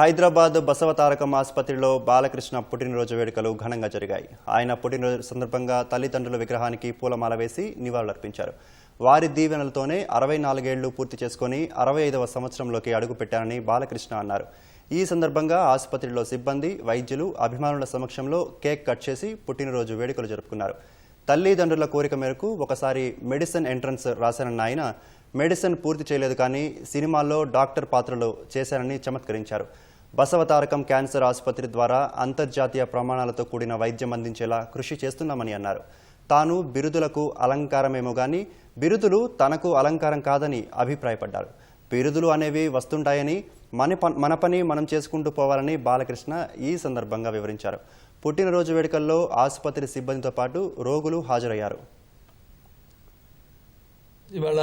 హైదరాబాద్ బసవతారకం ఆసుపత్రిలో బాలకృష్ణ పుట్టినరోజు వేడుకలు ఘనంగా జరిగాయి. ఆయన పుట్టినరోజు సందర్భంగా తల్లిదండ్రుల విగ్రహానికి పూలమాల వేసి నివాళులర్పించారు. వారి దీవెనలతోనే అరవై నాలుగేళ్ళు పూర్తి చేసుకుని అరవై ఐదవ సంవత్సరంలోకి అడుగుపెట్టారని బాలకృష్ణ అన్నారు. ఈ సందర్భంగా ఆసుపత్రిలో సిబ్బంది వైద్యులు అభిమానుల సమక్షంలో కేక్ కట్ చేసి పుట్టినరోజు వేడుకలు జరుపుకున్నారు. తల్లిదండ్రుల కోరిక మేరకు ఒకసారి మెడిసిన్ ఎంట్రన్స్ రాశానన్న ఆయన మెడిసిన్ పూర్తి చేయలేదు కానీ సినిమాల్లో డాక్టర్ పాత్రలు చేశారని చమత్కరించారు. బసవతారకం క్యాన్సర్ ఆసుపత్రి ద్వారా అంతర్జాతీయ ప్రమాణాలతో కూడిన వైద్యం అందించేలా కృషి చేస్తున్నామని అన్నారు. తాను బిరుదులకు అలంకారమేమో గాని బిరుదులు తనకు అలంకారం కాదని అభిప్రాయపడ్డారు. బిరుదులు అనేవి వస్తుంటాయని మన మన పని మనం చేసుకుంటూ పోవాలని బాలకృష్ణ ఈ సందర్భంగా వివరించారు. పుట్టినరోజు వేడుకల్లో ఆసుపత్రి సిబ్బందితో పాటు రోగులు హాజరయ్యారు. ఇవాళ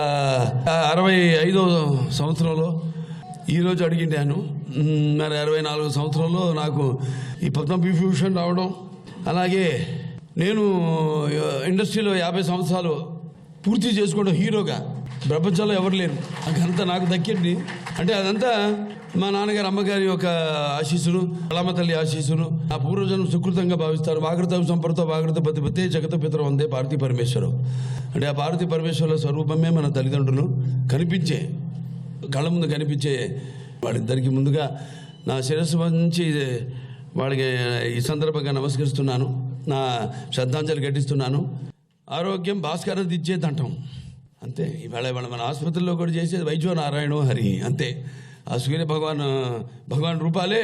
అరవై ఐదో సంవత్సరంలో ఈరోజు అడిగిండాను మరి అరవై నాలుగు సంవత్సరంలో నాకు ఈ పద్మ విభూషణ్ రావడం అలాగే నేను ఇండస్ట్రీలో యాభై సంవత్సరాలు పూర్తి చేసుకోవడం హీరోగా. ప్రపంచంలో ఎవరు లేరు. అదంతా నాకు దక్కింది. అంటే అదంతా మా నాన్నగారు అమ్మగారి యొక్క ఆశీస్సును అలమ్మ తల్లి ఆశీస్సును ఆ పూర్వజనం సుకృతంగా భావిస్తారు. వాగృత సంపర్తో వాగ్రత పతిపతే జగత పితరం అందే పార్వతీ పరమేశ్వరం. అంటే ఆ పార్వతీ పరమేశ్వరుల స్వరూపమే మన తల్లిదండ్రులు కనిపించే కళ్ళ ముందు కనిపించే వాళ్ళిద్దరికి ముందుగా నా శిరస్సు నుంచి వాళ్ళకి ఈ సందర్భంగా నమస్కరిస్తున్నాను. నా శ్రద్ధాంజలి ఘటిస్తున్నాను. ఆరోగ్యం భాస్కరది ఇచ్చేది అంటాం అంతే. ఇవాళ ఇవాళ మన ఆసుపత్రిలో కూడా చేసేది వైద్యో నారాయణ హరి. అంతే. ఆ సూర్య భగవాన్ భగవాన్ రూపాలే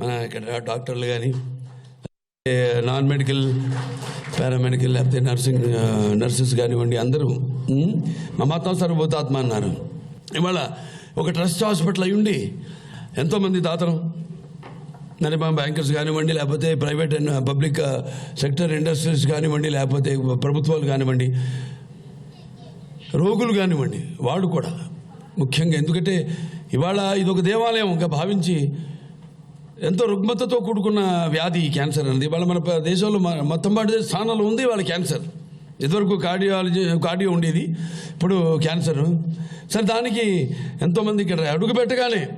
మన ఇక్కడ డాక్టర్లు కానీ నాన్ మెడికల్ పారామెడికల్ లేకపోతే నర్సింగ్ నర్సెస్ కానివ్వండి అందరూ ఉమ్, మమాత్మ సర్వభూతాత్మ అన్నారు. ఇవాళ ఒక ట్రస్ట్ హాస్పిటల్ అయి ఉండి ఎంతోమంది దాతలు నరిమా బ్యాంకర్స్ కానివ్వండి లేకపోతే private and public sector industries కానివ్వండి లేకపోతే ప్రభుత్వాలు కానివ్వండి రోగులు కానివ్వండి వాడు కూడా ముఖ్యంగా. ఎందుకంటే ఇవాళ ఇది ఒక దేవాలయంగా భావించి ఎంతో రుగ్మతతో కూడుకున్న వ్యాధి క్యాన్సర్ అనేది ఇవాళ మన దేశంలో మొత్తం పాటు స్థానంలో ఉంది వాళ్ళ క్యాన్సర్. ఇదివరకు కార్డియాలజీ కార్డియో ఉండేది. ఇప్పుడు క్యాన్సర్. సరే దానికి ఎంతోమంది ఇక్కడ అడుగు పెట్టగానే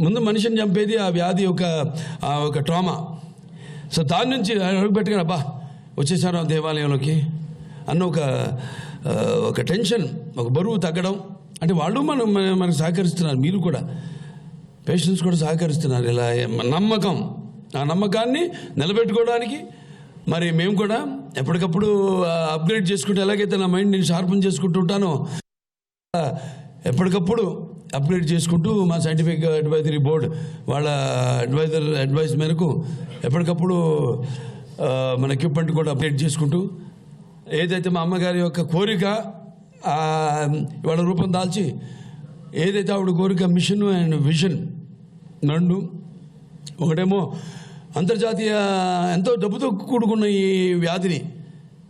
ముందు మనిషిని చంపేది ఆ వ్యాధి యొక్క ఆ ఒక ట్రామా. సో దాని నుంచి అడుగు పెట్టగానే అబ్బా వచ్చేసారు ఆ దేవాలయంలోకి అన్న ఒక ఒక టెన్షన్ ఒక బరువు తగ్గడం. అంటే వాళ్ళు మనం మనకు సహకరిస్తున్నారు మీరు కూడా. పేషెంట్స్ కూడా సహకరిస్తున్నారు. ఇలా నమ్మకం ఆ నమ్మకాన్ని నిలబెట్టుకోవడానికి మరి మేము కూడా ఎప్పటికప్పుడు అప్గ్రేడ్ చేసుకుంటే ఎలాగైతే నా మైండ్ నేను షార్పన్ చేసుకుంటూ ఉంటానో ఎప్పటికప్పుడు అప్గ్రేడ్ చేసుకుంటూ మా సైంటిఫిక్ అడ్వైజరీ బోర్డ్ వాళ్ళ అడ్వైజర్ అడ్వైస్ మేరకు ఎప్పటికప్పుడు మన ఎక్విప్మెంట్ కూడా అప్డేట్ చేసుకుంటూ ఏదైతే మా అమ్మగారి యొక్క కోరిక వాళ్ళ రూపం దాల్చి ఏదైతే ఆవిడ కోరిక మిషన్ అండ్ విజన్ రెండు ఒకటేమో అంతర్జాతీయ ఎంతో డబ్బుతో కూడుకున్న ఈ వ్యాధిని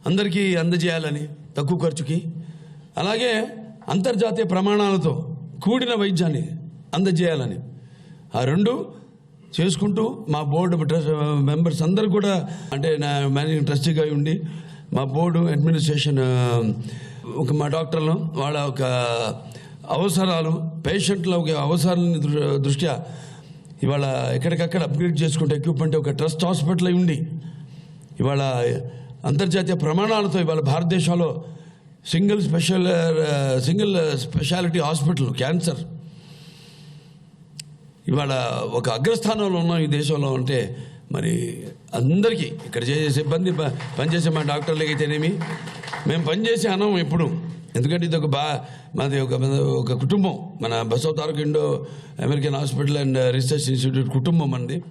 అందరికీ అందజేయాలని తక్కువ ఖర్చుకి. అలాగే అంతర్జాతీయ ప్రమాణాలతో కూడిన వైద్యాన్ని అందజేయాలని. ఆ రెండు చేసుకుంటూ మా బోర్డు మెంబర్స్ అందరూ కూడా అంటే నా మేనేజింగ్ ట్రస్టీగా ఉండి మా బోర్డు అడ్మినిస్ట్రేషన్ ఒక మా డాక్టర్లు వాళ్ళ ఒక అవసరాలు పేషెంట్ల ఒక అవసరాలని దృష్ట్యా ఇవాళ ఎక్కడికక్కడ అప్గ్రేడ్ చేసుకుంటే ఎక్విప్మెంట్ ఒక ట్రస్ట్ హాస్పిటల్ అయి ఉండి ఇవాళ అంతర్జాతీయ ప్రమాణాలతో ఇవాళ భారతదేశంలో single special single speciality hospital cancer ఇవాళ ఒక అగ్రస్థానంలో ఉన్నాం ఈ దేశంలో అంటే మరి అందరికీ ఇక్కడ చేసే సిబ్బంది ప- పనిచేసే మా డాక్టర్లకి అయితేనేమి మేము పనిచేసే అన్నాం ఎప్పుడు. ఎందుకంటే ఇది ఒక బా మాది ఒక ఒక కుటుంబం. మన Basava Taraka Indo American hospital and research institute కుటుంబం అండి